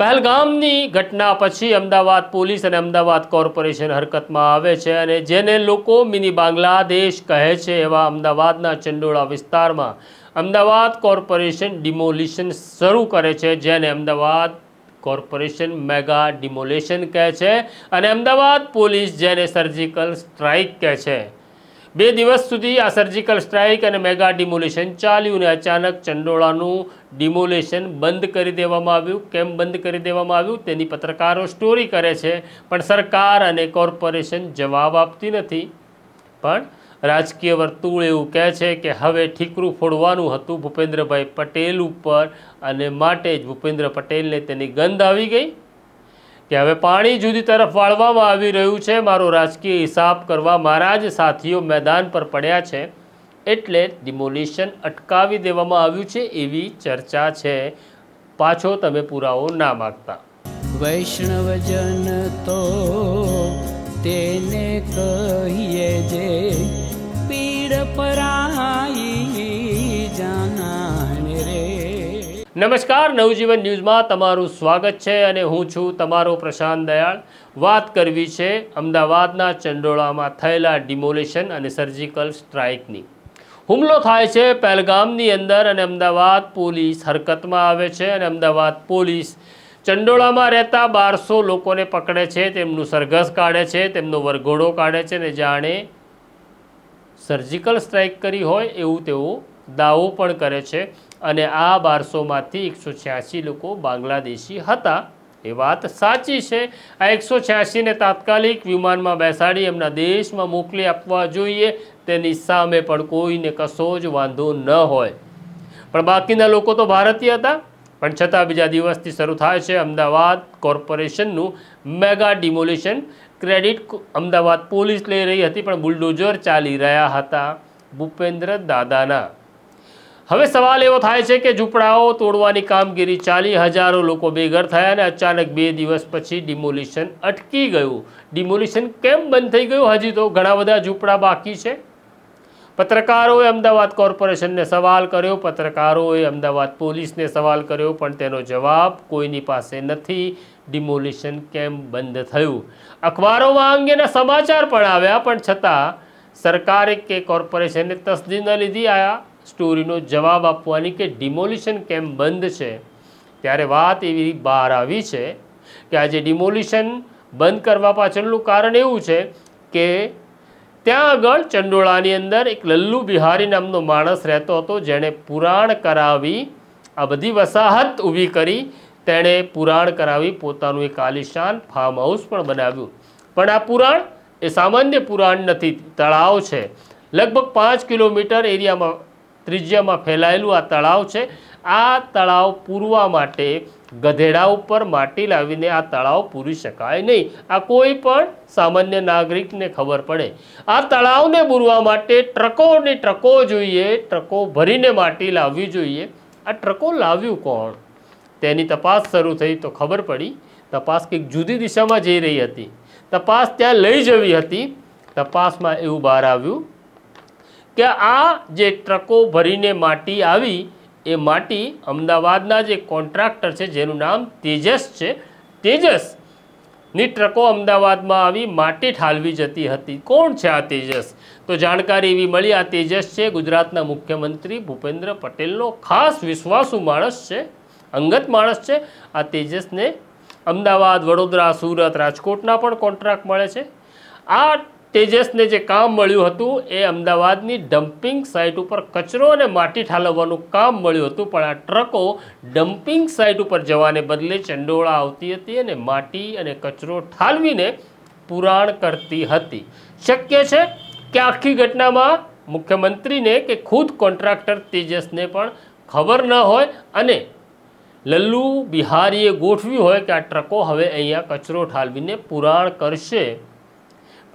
પહેલગામની ઘટના પછી અમદાવાદ પોલીસ અને અમદાવાદ કોર્પોરેશન હરકતમાં આવે છે અને જેને લોકો મિની બાંગ્લાદેશ કહે છે એવા અમદાવાદના ચંડોળા વિસ્તારમાં અમદાવાદ કોર્પોરેશન ડિમોલિશન શરૂ કરે છે, જેને અમદાવાદ કોર્પોરેશન મેગા ડિમોલેશન કહે છે અને અમદાવાદ પોલીસ જેને સર્જિકલ સ્ટ્રાઇક કહે છે. બે દિવસ સુધી આ સર્જિકલ સ્ટ્રાઇક અને મેગા ડિમોલેશન ચાલ્યું અને અચાનક ચંડોળાનું ડિમોલેશન બંધ કરી દેવામાં આવ્યું. કેમ બંધ કરી દેવામાં આવ્યું? તેની પત્રકારો સ્ટોરી કરે છે, પણ સરકાર અને કોર્પોરેશન જવાબ આપતી નથી. પણ રાજકીય વર્તુળ એવું કહે છે કે હવે ઠીકરું ફોડવાનું હતું ભૂપેન્દ્રભાઈ પટેલ ઉપર અને માટે જ ભૂપેન્દ્ર પટેલને તેની ગંધ આવી ગઈ. કે હવે પાણી જુદી તરફ વાળવામાં આવી રહ્યું છે. મારો રાજકીય હિસાબ કરવા મારા જ સાથીઓ મેદાન પર પડ્યા છે એટલે ડિમોલિશન અટકાવી દેવામાં આવ્યું છે એવી ચર્ચા છે. પાછો તમે પુરાવો ના માગતા. વૈષ્ણવજન તો તેને કહીએ જે પીડ પરાઈ નમસ્કાર, નવજીવન ન્યૂઝમાં તમારું સ્વાગત છે અને હું છું તમારો પ્રશાંત દયાળ. વાત કરવી છે અમદાવાદના ચંડોળામાં થયેલા ડિમોલેશન અને સર્જિકલ સ્ટ્રાઇકની. હુમલો થાય છે પહેલગામની અંદર અને અમદાવાદ પોલીસ હરકતમાં આવે છે અને અમદાવાદ પોલીસ ચંડોળામાં રહેતા બારસો લોકોને પકડે છે, તેમનું સરઘસ કાઢે છે, તેમનો વરઘોડો કાઢે છે અને જાણે સર્જિકલ સ્ટ્રાઇક કરી હોય એવું તેઓ દાવો પણ કરે છે અને આ બારસોમાંથી એકસો છ્યાસી લોકો બાંગ્લાદેશી હતા. એ વાત સાચી છે. આ એકસો છ્યાસીને તાત્કાલિક વિમાનમાં બેસાડી એમના દેશમાં મોકલી આપવા જોઈએ. તેની સામે પણ કોઈને કશો જ વાંધો ન હોય. પણ બાકીના લોકો તો ભારતીય હતા. પણ છતાં બીજા દિવસથી શરૂ થાય છે Ahmedabad કોર્પોરેશનનું mega demolition. Credit Ahmedabad police લઈ રહી હતી પણ બુલડોઝર ચાલી રહ્યા હતા. ભૂપેન્દ્ર દાદાના હવે સવાલ એવો થાય છે કે ઝૂંપડાઓ તોડવાની કામગીરી ચાલી હજારો લોકો બેઘર થયા અને અચાનક બે દિવસ પછી ડિમોલિશન અટકી ગયું. ડિમોલિશન કેમ બંધ થઈ ગયું? હજી તો ઘણા બધા ઝૂંપડા બાકી છે. પત્રકારોએ અમદાવાદ કોર્પોરેશનને સવાલ કર્યો. પત્રકારોએ અમદાવાદ પોલીસને સવાલ કર્યો, પણ તેનો જવાબ કોઈની પાસે નથી. ડિમોલિશન કેમ બંધ થયું? અખબારોમાં અંગેના સમાચાર પણ આવ્યા, પણ છતાં સરકારે કે કોર્પોરેશને તસદી ન લીધી. આ સ્ટોરીનો જવાબ આપવાની કે ડિમોલિશન કેમ બંધ છે? ત્યારે વાત એવી બહાર આવી છે કે આજે ડિમોલિશન બંધ કરવા પાછળનું કારણ એવું છે કે ત્યાં આગળ ચંડોળાની અંદર એક લલ્લુ બિહારી નામનો માણસ રહેતો હતો, જેણે પુરાણ કરાવી, આ બધી વસાહત ઊભી કરી, તેણે પુરાણ કરાવી, પોતાનું એક આલિશાન ફાર્મ હાઉસ પણ બનાવ્યું. પણ આ પુરાણ એ સામાન્ય પુરાણ નથી, તળાવ છે. લગભગ પાંચ કિલોમીટર એરિયામાં ત્રિજ્યામાં ફેલાયેલું આ તળાવ છે. આ તળાવ પૂરવા માટે ગધેડા ઉપર માટી લાવીને આ તળાવ પૂરી શકાય નહીં. આ કોઈ પણ સામાન્ય નાગરિકને ખબર પડે. આ તળાવને પૂરવા માટે ટ્રકોની ટ્રકો જોઈએ, ટ્રકો ભરીને માટી લાવવી જોઈએ. આ ટ્રકો લાવ્યું કોણ? તેની તપાસ શરૂ થઈ તો ખબર પડી. તપાસ કંઈક જુદી દિશામાં જઈ રહી હતી. તપાસ ત્યાં લઈ જવી હતી. તપાસમાં એવું બહાર આવ્યું કે આ જે ટ્રકો ભરીને માટી આવી, એ માટી અમદાવાદના જે કોન્ટ્રાક્ટર છે, જેનું નામ તેજસ છે તેજસની ટ્રકો અમદાવાદમાં આવી માટી ઠાલવી જતી હતી. કોણ છે આ તેજસ? તો જાણકારી એવી મળી, આ તેજસ છે ગુજરાતના મુખ્યમંત્રી ભૂપેન્દ્ર પટેલનો ખાસ વિશ્વાસુ માણસ છે, અંગત માણસ છે. આ તેજસને અમદાવાદ, વડોદરા, સુરત, રાજકોટના પણ કોન્ટ્રાક્ટ મળે છે. આ તેજસને જે કામ મળ્યું હતું એ અમદાવાદની ડમ્પિંગ સાઇટ ઉપર કચરો અને માટી ઠાલવવાનું કામ મળ્યું હતું, પણ આ ટ્રકો ડમ્પિંગ સાઇટ ઉપર જવાને બદલે ચંડોળા આવતી હતી અને માટી અને કચરો ઠાલવીને પુરાણ કરતી હતી. શક્ય છે કે આખી ઘટનામાં મુખ્યમંત્રીને કે ખુદ કોન્ટ્રાક્ટર તેજસને પણ ખબર ન હોય અને લલ્લુ બિહારીએ ગોઠવ્યું હોય કે આ ટ્રકો હવે અહીંયા કચરો ઠાલવીને પુરાણ કરશે.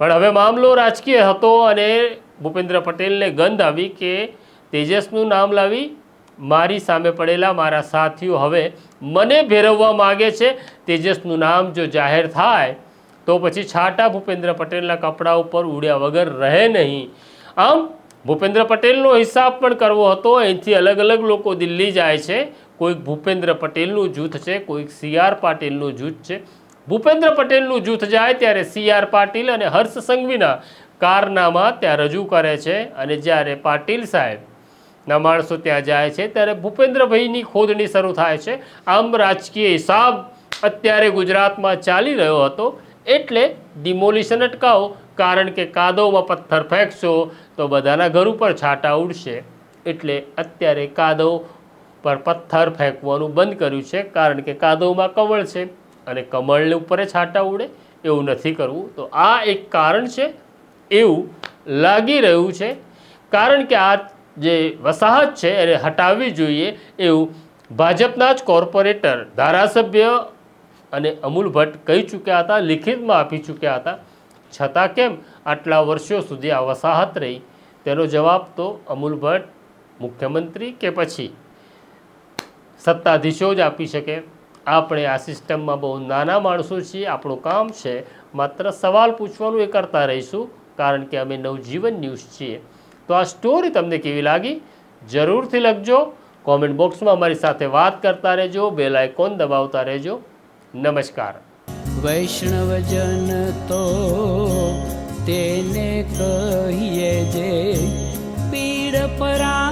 પણ હવે મામલો રાજકીય હતો અને ભૂપેન્દ્ર પટેલને ગંધ આવી કે તેજસનું નામ લાવી મારી સામે પડેલા મારા સાથીઓ હવે મને ભેરવવા માગે છે તેજસનું નામ જો જાહેર થાય તો પછી છાટા ભૂપેન્દ્ર પટેલના કપડા ઉપર ઉડ્યા વગર રહે નહીં. આમ ભૂપેન્દ્ર પટેલનો હિસાબ પણ કરવો હતો. અહીંથી અલગ અલગ લોકો દિલ્હી જાય છે. કોઈક ભૂપેન્દ્ર પટેલનું જૂથ છે, કોઈક સી આર પાટીલનું જૂથ છે. ભૂપેન્દ્ર પટેલનું જૂથ જાય ત્યારે સી આર પાટીલ અને હર્ષ સંઘવીના કારનામા ત્યાં રજૂ કરે છે અને જ્યારે પાટીલ સાહેબ ના માણસો ત્યાં જાય છે ત્યારે ભૂપેન્દ્રભાઈની ખોદણી શરૂ થાય છે. આમ રાજકીય હિસાબ અત્યારે ગુજરાતમાં ચાલી રહ્યો હતો એટલે ડિમોલિશન અટકાવો, કારણ કે કાદવમાં પથ્થર ફેંકશો તો બધાના ઘર ઉપર છાંટા ઉડશે. એટલે અત્યારે કાદવ પર પથ્થર ફેંકવાનું બંધ કર્યું છે, કારણ કે કાદવમાં કમળ છે. અને કમળને ઉપર છાંટા ઉડે એવું નથી કરવું. તો આ એક કારણ છે, એવું લાગી રહ્યું છે. કારણ કે આ જે વસાહત છે એને હટાવવી જોઈએ એવું ભાજપના જ કોર્પોરેટર, ધારાસભ્ય અને અમૂલ ભટ્ટ કહી ચૂક્યા હતા, લિખિતમાં આપી ચૂક્યા હતા. છતાં કેમ આટલા વર્ષો સુધી આ વસાહત રહી? તેનો જવાબ તો અમૂલ ભટ્ટ મુખ્યમંત્રી કે પછી? સત્તાધીશો જ આપી શકે. આપણે આ સિસ્ટમમાં બહુ નાના માણસો છીએ, આપણું કામ છે માત્ર સવાલ પૂછવાનું એ કરતા રહીશું, કારણ કે અમે નવજીવન ન્યૂઝ છીએ. તો આ સ્ટોરી તમને કેવી લાગી? જરૂરથી લખજો. કોમેન્ટ બોક્સમાં અમારી સાથે વાત કરતા રહેજો, બેલ આઇકોન દબાવતા રહેજો. નમસ્કાર. વૈષ્ણવજન તો તેને કહીએ જે પીડ પરા